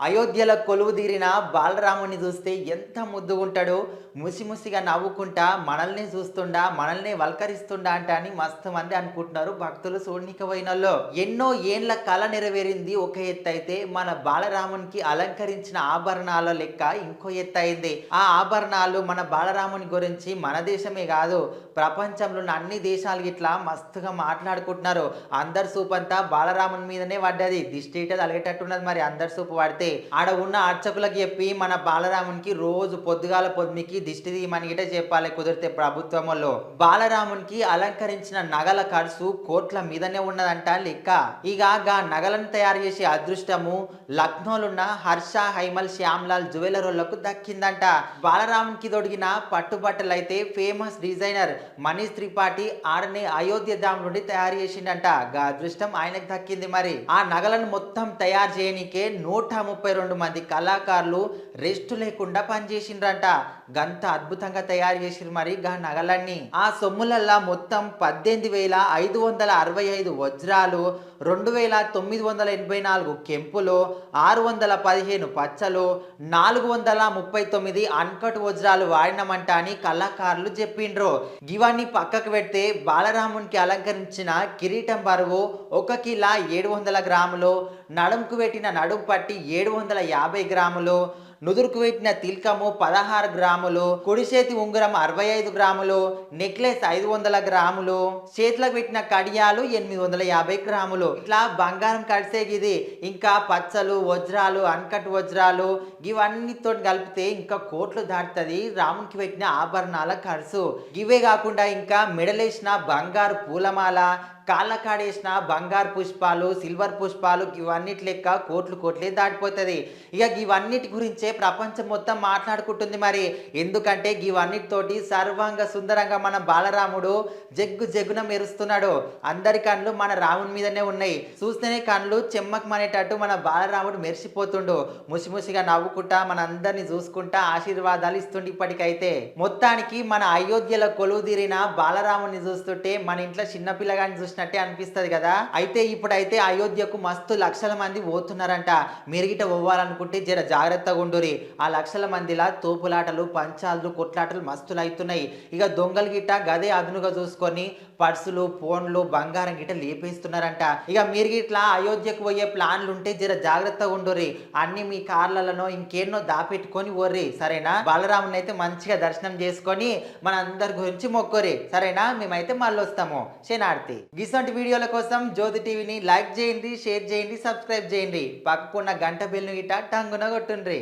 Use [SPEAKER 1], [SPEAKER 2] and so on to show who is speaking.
[SPEAKER 1] అయోధ్యలో కొలువు తీరిన బాలరాముని చూస్తే ఎంత ముద్దుగుంటాడో ముసిముసిగా నవ్వుకుంటా మనల్ని చూస్తుండా మనల్ని వల్కరిస్తుండా అంట అని మస్తు మంది అనుకుంటున్నారు భక్తులు చూడనిక పోయినల్లో ఎన్నో ఏండ్ల కళ నెరవేరింది ఒక ఎత్తు అయితే మన బాలరామునికి అలంకరించిన ఆభరణాల లెక్క ఇంకో ఎత్తు అయింది ఆ ఆభరణాలు మన బాలరాముని గురించి మన దేశమే కాదు ప్రపంచంలో ఉన్న అన్ని దేశాలు ఇట్లా మస్తుగా మాట్లాడుకుంటున్నారు. అందరి సూపు అంతా బాలరాముని మీదనే పడ్డది. దిష్టి ఇట తలిగేటట్టున్నది మరి అందరి సూపు పడితే. ఆడ ఉన్న అర్చకులకు చెప్పి మన బాలరామునికి రోజు పొద్దుగాల పొద్దుమికి దిష్టి తీయమని గిట చెప్పాలి కుదిరితే ప్రభుత్వంలో బాలరామునికి అలంకరించిన నగల ఖర్చు కోట్ల మీదనే ఉన్నదంట లెక్క. ఇక గా నగలను తయారు చేసే అదృష్టము లక్నోలున్న హర్ష హైమల్ శ్యామ్లాల్ జ్యువెలర్లకు దక్కిందంట. బాలరామునికి దొడిగిన పట్టుబట్టలు అయితే ఫేమస్ డిజైనర్ మనీష్ త్రిపాఠి ఆడనే అయోధ్య ధామ్ నుండి తయారు చేసిండంట. గా అదృష్టం ఆయనకు దక్కింది మరి. ఆ నగలను మొత్తం తయారు చేయనీకే నూట ముప్పై రెండు మంది కళాకారులు రెస్ట్ లేకుండా పనిచేసిండ్రంట. గంత అద్భుతంగా తయారు చేసిరు మరి గా నగలన్నీ. ఆ సొమ్ములల్లా మొత్తం పద్దెనిమిది వేల ఐదు వందల అరవై ఐదు వజ్రాలు రెండు వేల తొమ్మిది వందల ఎనభై నాలుగు కెంపులు ఆరు వందల పదిహేను పచ్చలు నాలుగు వందల ముప్పై తొమ్మిది అన్కట్ వజ్రాలు వాడినమంట అని కళాకారులు చెప్పిండ్రు. ఇవన్నీ పక్కకు పెడితే బాలరామునికి అలంకరించిన కిరీటం బరువు ఒక కిలా ఏడు వందల గ్రాములు నడుముకు పెట్టిన నడుము పట్టి ఏడు వందల యాభై గ్రాములు నుదురుకు పెట్టిన తిల్కము పదహారు గ్రాములు కుడి చేతి ఉంగరం అరవై ఐదు గ్రాములు నెక్లెస్ ఐదు వందల గ్రాములు చేతిలో పెట్టిన కడియాలు ఎనిమిది వందల యాభై గ్రాములు. ఇట్లా బంగారం కడిసేగిది ఇంకా పచ్చలు వజ్రాలు అన్కట్ వజ్రాలు ఇవన్నీతో కలిపితే ఇంకా కోట్లు దాటుతుంది రామునికి పెట్టిన ఆభరణాల ఖర్చు. ఇవే కాకుండా ఇంకా మెడలేసిన బంగారు పూలమాల కాళ్ళ కాడేసిన బంగారు పుష్పాలు సిల్వర్ పుష్పాలు ఇవన్నిటి లెక్క కోట్లు కోట్లే దాటిపోతుంది. ఇక ఇవన్నిటి గురించే ప్రపంచం మొత్తం మాట్లాడుకుంటుంది మరి. ఎందుకంటే ఇవన్నిటితోటి సర్వాంగ సుందరంగా మన బాలరాముడు జగ్గు జగ్గున మెరుస్తున్నాడు. అందరి కళ్ళు మన రాముని మీదనే ఉన్నాయి. చూస్తేనే కళ్ళు చెమ్మకమనేటట్టు మన బాలరాముడు మెరిసిపోతుండు. ముసిముసిగా నవ్వుకుంటా మన అందరిని చూసుకుంటా ఆశీర్వాదాలు ఇస్తుండే ఇప్పటికైతే. మొత్తానికి మన అయోధ్యలో కొలువు తీరిన బాలరాముని చూస్తుంటే మన ఇంట్లో చిన్నపిల్లగాని పిల్లగాని చూసినట్టే అనిపిస్తుంది కదా? అయితే ఇప్పుడైతే అయోధ్యకు మస్తు లక్షల మంది పోతున్నారంట. మెరిగిట పోవాలనుకుంటే జర జాగ్రత్తగా ఉండురి. ఆ లక్షల మందిలా తోపులాటలు పంచాలు కొట్లాటలు మస్తులు అవుతున్నాయి ఇక దొంగలు గిట్ట గదే అదునుగా చూసుకొని పర్సులు ఫోన్లు బంగారం గిట్ట లేపేస్తున్నారంట. ఇక మీరు గిట్లా అయోధ్యకు పోయే ప్లాన్లు ఉంటే జర జాగ్రత్తగా ఉండురి. అన్ని మీ కార్లలోనో ఇంకేన్నో దాపెట్టుకొని ఓర్రి సరేనా? బాలరాముని అయితే మంచిగా దర్శనం చేసుకొని మన అందరి గురించి మొక్కోరి సరేనా? మేమైతే మళ్ళీ వస్తాము శనార్తి గిసంటి వీడియోల కోసం జ్యోతి టీవీని లైక్ చేయండి షేర్ చేయండి సబ్స్క్రైబ్ చేయండి. పక్కకున్న గంట బెల్ను గిట్ట టంగున కొట్టుండ్రి